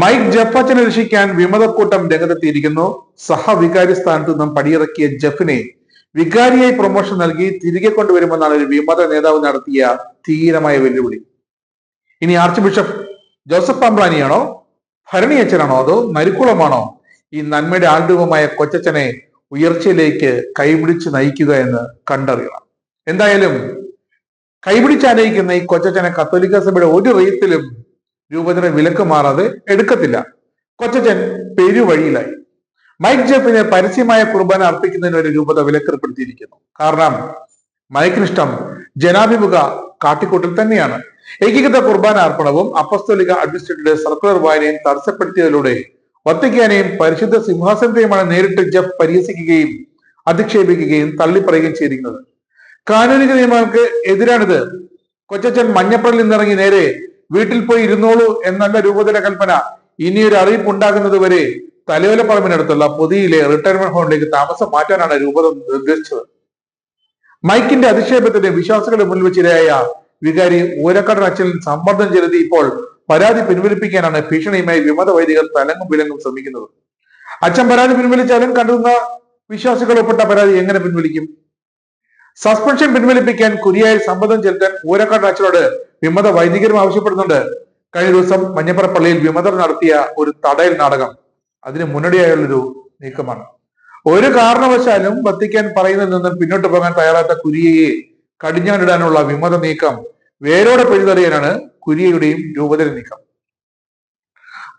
Mic ജഫച്ചനെ രക്ഷിക്കാൻ വിമതക്കൂട്ടം രംഗത്തെത്തിയിരിക്കുന്നു. സഹവികാരി സ്ഥാനത്ത് നിന്നും പടിയിറക്കിയ ജഫിനെ വികാരിയായി പ്രൊമോഷൻ നൽകി തിരികെ കൊണ്ടുവരുമെന്നാണ് ഒരു വിമത നേതാവ് നടത്തിയ ധീരമായ വെല്ലുവിളി. ഇനി ആർച്ച് ബിഷപ്പ് ജോസഫ് പാമ്പ്രാനിയാണോ ഭരണി അച്ഛനാണോ അതോ നരിക്കുളമാണോ? ഈ നന്മയുടെ ആൾരൂപമായ കൊച്ചച്ഛനെ ഉയർച്ചയിലേക്ക് കൈപിടിച്ച് നയിക്കുക എന്ന് കണ്ടറിയണം. എന്തായാലും കൈപിടിച്ച് കൈപിടിച്ചാനയിക്കുന്ന ഈ കൊച്ചച്ഛനെ കത്തോലിക്ക സഭയുടെ ഒരു റീത്തിലും രൂപത്തിന് വിലക്ക് മാറാതെ എടുക്കത്തില്ല. കൊച്ചച്ചൻ പെരുവഴിയിലായി. മൈക്ക് ജെപ്പിന് പരസ്യമായ കുർബാന അർപ്പിക്കുന്നതിന് ഒരു രൂപത വിലക്കേർപ്പെടുത്തിയിരിക്കുന്നു. കാരണം മൈക്കിനിഷ്ടം ജനാഭിമുഖ കാട്ടിക്കൂട്ടൽ തന്നെയാണ്. ഏകീകൃത കുർബാന അർപ്പണവും അപ്പസ്തോലിക അഡ്മിനിസ്ട്രേറ്ററുടെ സർക്കുലർ വായനയും തടസ്സപ്പെടുത്തിയതിലൂടെ വത്തിക്കാനെയും പരിശുദ്ധ സിംഹാസനത്തെയുമാണ് നേരിട്ട് ജെഫ് പരിഹസിക്കുകയും അധിക്ഷേപിക്കുകയും തള്ളിപ്പറയുകയും ചെയ്തിരിക്കുന്നത് കാനൂനിക നിയമങ്ങൾക്ക് എതിരാണിത്. കൊച്ചച്ചൻ മഞ്ഞപ്പള്ളിൽ നിന്നിറങ്ങി നേരെ വീട്ടിൽ പോയി ഇരുന്നോളൂ എന്നുള്ള രൂപതയുടെ കൽപ്പന. ഇനി ഒരു അറിയിപ്പ് ഉണ്ടാകുന്നത് വരെ തലയോലപ്പറമ്പിനടുത്തുള്ള പൊതിയിലെ റിട്ടയർമെന്റ് ഹോമിലേക്ക് താമസം മാറ്റാനാണ് രൂപത നിർദ്ദേശിച്ചത്. മൈക്കിന്റെ അധിക്ഷേപത്തിന് വിശ്വാസികളുടെ മുന്നിൽ വെച്ചിരയായ വികാരി ഊരക്കടൻ അച്ഛനിൽ സമ്മർദ്ദം ചെലുത്തി ഇപ്പോൾ പരാതി പിൻവലിപ്പിക്കാനാണ് ഭീഷണിയുമായി വിമത വൈദികർ തലങ്ങും വിലങ്ങും ശ്രമിക്കുന്നത്. അച്ഛൻ പരാതി പിൻവലിച്ചാലും കണ്ടുന്ന വിശ്വാസികൾ ഉൾപ്പെട്ട പരാതി എങ്ങനെ പിൻവലിക്കും? സസ്പെൻഷൻ പിൻവലിപ്പിക്കാൻ കുരിയായി സമ്മതം ചെലുത്താൻ ഊരക്കാട് അച്ഛനോട് വിമത വൈദികരും ആവശ്യപ്പെടുന്നുണ്ട്. കഴിഞ്ഞ ദിവസം മഞ്ഞപ്പുറ പള്ളിയിൽ വിമതർ നടത്തിയ ഒരു തടയൽ നാടകം അതിന് മുന്നോടിയായുള്ളൊരു നീക്കമാണ്. ഒരു കാരണവശാലും വത്തിക്കാൻ പറയുന്നതിൽ നിന്നും പിന്നോട്ട് പോകാൻ തയ്യാറാത്ത കുരിയയെ കടിഞ്ഞാണിടാനുള്ള വിമത നീക്കം വേരോടെ പിഴുതെറിയാനാണ് കുരിയയുടെയും രൂപതയുടെ നീക്കം.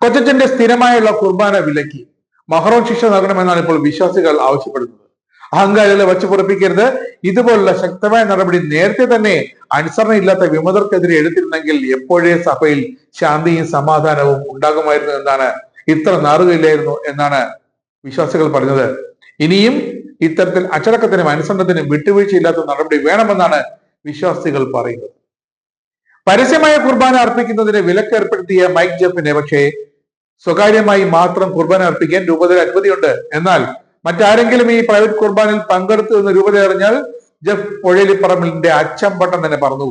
കൊച്ചന്റെ സ്ഥിരമായുള്ള കുർബാന വിലക്കി മഹറോൺ ശിക്ഷ നൽകണമെന്നാണ് ഇപ്പോൾ വിശ്വാസികൾ ആവശ്യപ്പെടുന്നത്. അഹങ്കാരികളെ വച്ചു പുറപ്പിക്കരുത്. ഇതുപോലുള്ള ശക്തമായ നടപടി നേരത്തെ തന്നെ അനുസരണയില്ലാത്ത വിമതർക്കെതിരെ എടുത്തിരുന്നെങ്കിൽ എപ്പോഴേ സഭയിൽ ശാന്തിയും സമാധാനവും ഉണ്ടാകുമായിരുന്നു എന്നാണ് ഇത്ര നാറുകയില്ലായിരുന്നു എന്നാണ് വിശ്വാസികൾ പറഞ്ഞത്. ഇനിയും ഇത്തരത്തിൽ അച്ചടക്കത്തിനും അനുസരണത്തിനും വിട്ടുവീഴ്ചയില്ലാത്ത നടപടി വേണമെന്നാണ് വിശ്വാസികൾ പറയുന്നത്. പരസ്യമായ കുർബാന അർപ്പിക്കുന്നതിന് വിലക്ക് ഏർപ്പെടുത്തിയ മൈക്ക് ജെഫിനെ പക്ഷേ സ്വകാര്യമായി മാത്രം കുർബാന അർപ്പിക്കാൻ രൂപതയിൽ അനുമതിയുണ്ട്. എന്നാൽ മറ്റാരെങ്കിലും ഈ പ്രൈവറ്റ് കുർബാനിൽ പങ്കെടുത്തു എന്ന് രൂപത അറിഞ്ഞാൽ ജഫ് പൊഴലിപ്പറമ്പിലിന്റെ അച്ചമ്പട്ടം തന്നെ പറഞ്ഞു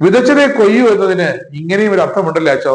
വിതച്ചതേ കൊയ്യൂ എന്നതിന് ഇങ്ങനെയും ഒരു അർത്ഥമുണ്ടല്ലേ അച്ചോ?